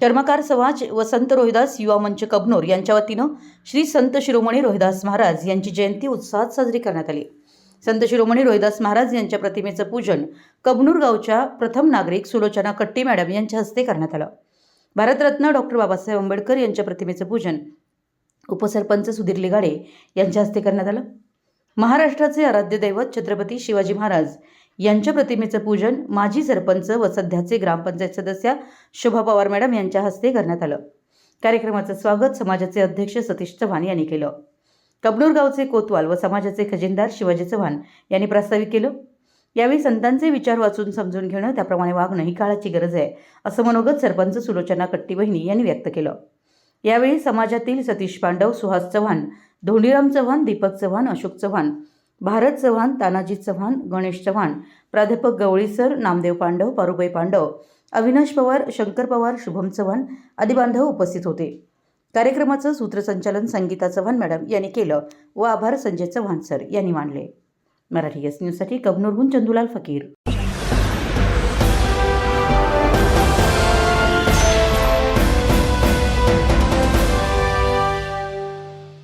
चर्मकार समाज व संत रोहिदास युवा मंच कबनूर यांच्या वतीनं श्री संत शिरोमणी रोहिदास महाराज यांची जयंती उत्साहात साजरी करण्यात आली. संत शिरोमणी रोहिदास महाराज यांच्या प्रतिमेचं पूजन कबनूर गावच्या प्रथम नागरिक सुलोचना कट्टी मॅडम यांच्या हस्ते करण्यात आलं. भारतरत्न डॉक्टर बाबासाहेब आंबेडकर यांच्या प्रतिमेचं पूजन उपसरपंच सुधीर लिगाडे यांच्या हस्ते करण्यात आलं. महाराष्ट्राचे आराध्य दैवत छत्रपती शिवाजी महाराज. यांच्या प्रतिमेचं पूजन माजी सरपंच व सध्याचे ग्रामपंचायत सदस्य शोभा पवार मॅडम यांच्या हस्ते करण्यात आलं. कार्यक्रमाचं स्वागत समाजाचे अध्यक्ष सतीश चव्हाण यांनी केलं. कबनूर गावचे कोतवाल व समाजाचे खजिनदार शिवाजी चव्हाण यांनी प्रास्ताविक केलं. यावेळी संतांचे विचार वाचून समजून घेणं त्याप्रमाणे वागणं ही काळाची गरज आहे असं मनोगत सरपंच सुलोचना कट्टी बहिणी यांनी व्यक्त केलं. यावेळी समाजातील सतीश पांडव सुहास चव्हाण धोंडीराम चव्हाण दीपक चव्हाण अशोक चव्हाण भारत चव्हाण तानाजी चव्हाण गणेश चव्हाण प्राध्यापक गवळी सर नामदेव पांडव पारुबाई पांडव अविनाश पवार शंकर पवार शुभम चव्हाण आदी बांधव उपस्थित होते. कार्यक्रमाचं सूत्रसंचालन संगीता चव्हाण मॅडम यांनी केलं व आभार संजय चव्हाण सर यांनी मानले. मराठी एस न्यूजसाठी कबनूरहून चंदुलाल फकीर.